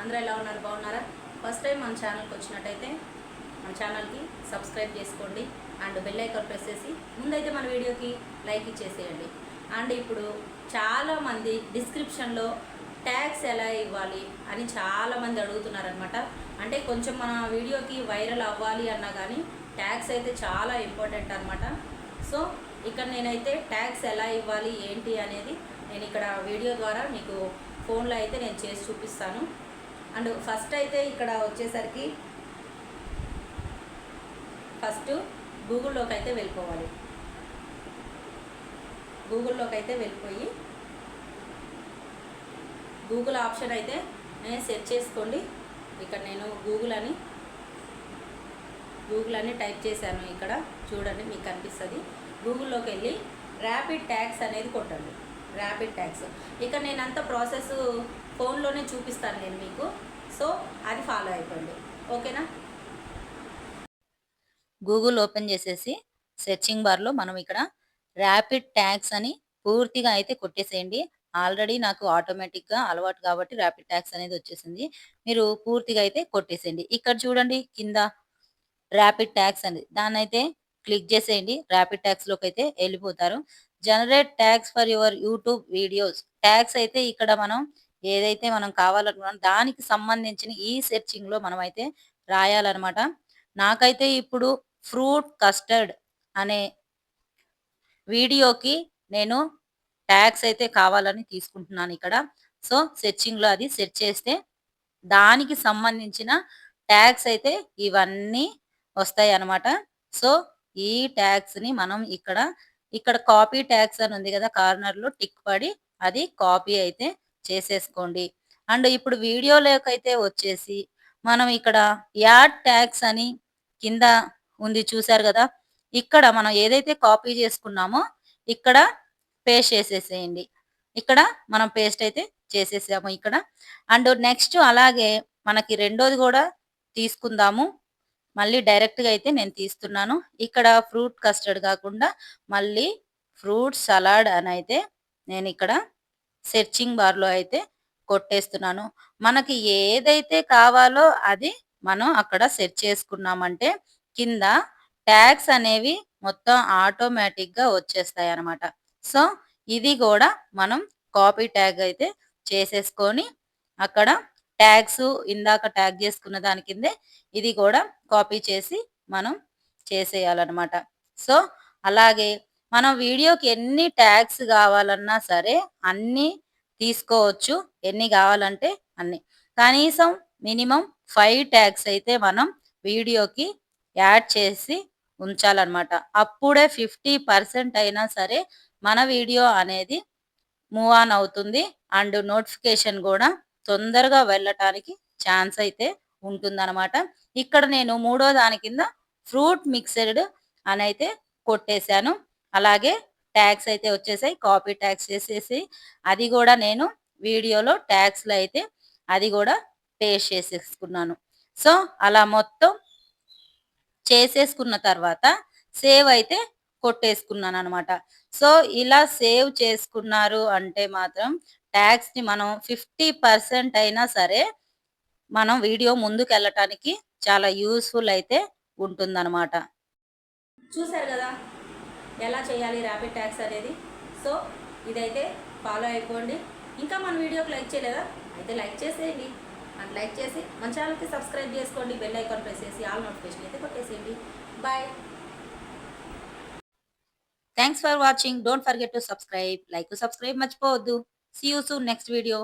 అందరూ ఎలా ఉన్నారు? బాగున్నారా? ఫస్ట్ టైం మన ఛానల్కి వచ్చినట్టయితే మన ఛానల్కి సబ్స్క్రైబ్ చేసుకోండి అండ్ బెల్ ఐకాన్ ప్రెస్ చేసి ముందైతే మన వీడియోకి లైక్ ఇచ్చేసేయండి. అండ్ ఇప్పుడు చాలామంది డిస్క్రిప్షన్లో ట్యాగ్స్ ఎలా ఇవ్వాలి అని చాలామంది అడుగుతున్నారనమాట అంటే కొంచెం మన వీడియోకి వైరల్ అవ్వాలి అన్నా కానీ ట్యాగ్స్ అయితే చాలా ఇంపార్టెంట్ అనమాట సో ఇక్కడ నేనైతే ట్యాగ్స్ ఎలా ఇవ్వాలి ఏంటి అనేది నేను ఇక్కడ వీడియో ద్వారా మీకు ఫోన్లో అయితే నేను చేసి చూపిస్తాను. అండ్ ఫస్ట్ అయితే ఇక్కడ వచ్చేసరికి ఫస్ట్ గూగుల్లోకి అయితే వెళ్ళిపోవాలి. గూగుల్లోకి అయితే వెళ్ళిపోయి గూగుల్ ఆప్షన్ అయితే నేను సెర్చ్ చేసుకోండి. ఇక్కడ నేను గూగుల్ అని గూగుల్ అని టైప్ చేశాను. ఇక్కడ చూడండి మీకు కనిపిస్తుంది. గూగుల్లోకి వెళ్ళి ర్యాపిడ్ ట్యాక్స్ అనేది కొట్టండి. ర్యాపిడ్ ట్యాక్స్ ఇక నేను అంత ప్రాసెస్ ఫోన్లోనే చూపిస్తాను నేను మీకు. సో అది ఫాలో అయిపోండి. ఓకేనా? గూగుల్ ఓపెన్ చేసేసి సెర్చింగ్ బార్లో మనం ఇక్కడ ర్యాపిడ్ ట్యాక్స్ అని పూర్తిగా అయితే కొట్టేసేయండి. ఆల్రెడీ నాకు ఆటోమేటిక్గా అలవాటు కాబట్టి ర్యాపిడ్ ట్యాక్స్ అనేది వచ్చేసింది. మీరు పూర్తిగా అయితే కొట్టేసేయండి. ఇక్కడ చూడండి కింద ర్యాపిడ్ ట్యాక్స్ అనేది దాన్ని అయితే క్లిక్ చేసేయండి. ర్యాపిడ్ ట్యాక్స్లోకి అయితే వెళ్ళిపోతారు. Generate tags for your YouTube videos. Tags అయితే ఇక్కడ మనం ఏదైతే మనం కావాలనుకున్నాం దానికి సంబంధించిన ఈ సెర్చింగ్లో మనం అయితే రాయాలన్నమాట. నాకైతే ఇప్పుడు ఫ్రూట్ కస్టర్డ్ అనే వీడియోకి నేను ట్యాగ్స్ అయితే కావాలని తీసుకుంటున్నాను ఇక్కడ. సో సెర్చింగ్లో అది సెర్చ్ చేస్తే దానికి సంబంధించిన ట్యాగ్స్ అయితే ఇవన్నీ వస్తాయి అన్నమాట సో ఈ ట్యాక్స్ని మనం ఇక్కడ ఇక్కడ కాపీ ట్యాక్స్ అని ఉంది కదా కార్నర్లో టిక్ పడి అది కాపీ అయితే చేసేసుకోండి. అండ్ ఇప్పుడు వీడియోలోకి అయితే వచ్చేసి మనం ఇక్కడ యాడ్ ట్యాక్స్ అని కింద ఉంది చూసారు కదా? ఇక్కడ మనం ఏదైతే కాపీ చేసుకున్నామో ఇక్కడ పేస్ట్ చేసేసేయండి. ఇక్కడ మనం పేస్ట్ అయితే చేసేసాము ఇక్కడ. అండ్ నెక్స్ట్ అలాగే మనకి రెండోది కూడా తీసుకుందాము. మళ్ళీ డైరెక్ట్గా అయితే నేను తీస్తున్నాను. ఇక్కడ ఫ్రూట్ కస్టర్డ్ కాకుండా మళ్ళీ ఫ్రూట్ సలాడ్ అని అయితే నేను ఇక్కడ సెర్చింగ్ బార్లో అయితే కొట్టేస్తున్నాను. మనకి ఏదైతే కావాలో అది మనం అక్కడ సెర్చ్ చేసుకున్నామంటే కింద ట్యాగ్స్ అనేవి మొత్తం ఆటోమేటిక్గా వచ్చేస్తాయి అన్నమాట సో ఇది కూడా మనం కాపీ ట్యాగ్ అయితే చేసేసుకొని అక్కడ ట్యాగ్స్ ఇందాక ట్యాగ్ చేసుకున్న దాని కిందే ఇది కూడా కాపీ చేసి మనం చేసేయాలన్నమాట. సో అలాగే మనం వీడియోకి ఎన్ని ట్యాగ్స్ కావాలన్నా సరే అన్ని తీసుకోవచ్చు. ఎన్ని కావాలంటే అన్ని. కనీసం మినిమం ఫైవ్ ట్యాగ్స్ అయితే మనం వీడియోకి యాడ్ చేసి ఉంచాలన్నమాట. అప్పుడే ఫిఫ్టీ పర్సెంట్ అయినా సరే మన వీడియో అనేది మూవ్ ఆన్ అవుతుంది. అండ్ నోటిఫికేషన్ కూడా తొందరగా వెళ్ళటానికి ఛాన్స్ అయితే ఉంటుందన్నమాట. ఇక్కడ నేను మూడో దాని కింద ఫ్రూట్ మిక్సర్డ్ అని అయితే కొట్టేశాను. అలాగే ట్యాగ్స్ అయితే వచ్చేసాయి. కాపీ ట్యాగ్స్ చేసేసి అది కూడా నేను వీడియోలో ట్యాక్స్లో అయితే అది కూడా పేస్ట్ చేసేసుకున్నాను. సో అలా మొత్తం చేసేసుకున్న తర్వాత సేవ్ అయితే కొట్టేసుకున్నాను అనమాట సో ఇలా సేవ్ చేసుకున్నారు అంటే మాత్రం ట్యాగ్స్ని మనం ఫిఫ్టీ పర్సెంట్ అయినా సరే మనం వీడియో ముందుకు వెళ్ళటానికి చాలా యూస్ఫుల్ అయితే ఉంటుందన్నమాట. చూశారు కదా? ఎలా చేయాలి ర్యాపిడ్ ట్యాక్స్ అనేది? సో ఇదైతే ఫాలో అయిపోండి. ఇంకా మన వీడియోకి లైక్ చేయలేదా? అయితే లైక్ చేసేయండి. అండ్ లైక్ చేసి మన ఛానల్కి సబ్స్క్రైబ్ చేసుకోండి. బెల్ ఐకాన్ ప్రెస్ చేసి ఆల్ నోటిఫికేషన్ అయితే కొట్టేసేయండి. Bye. Thanks for watching. Don't forget to subscribe. Like subscribe మర్చిపోవద్దు. See you soon next video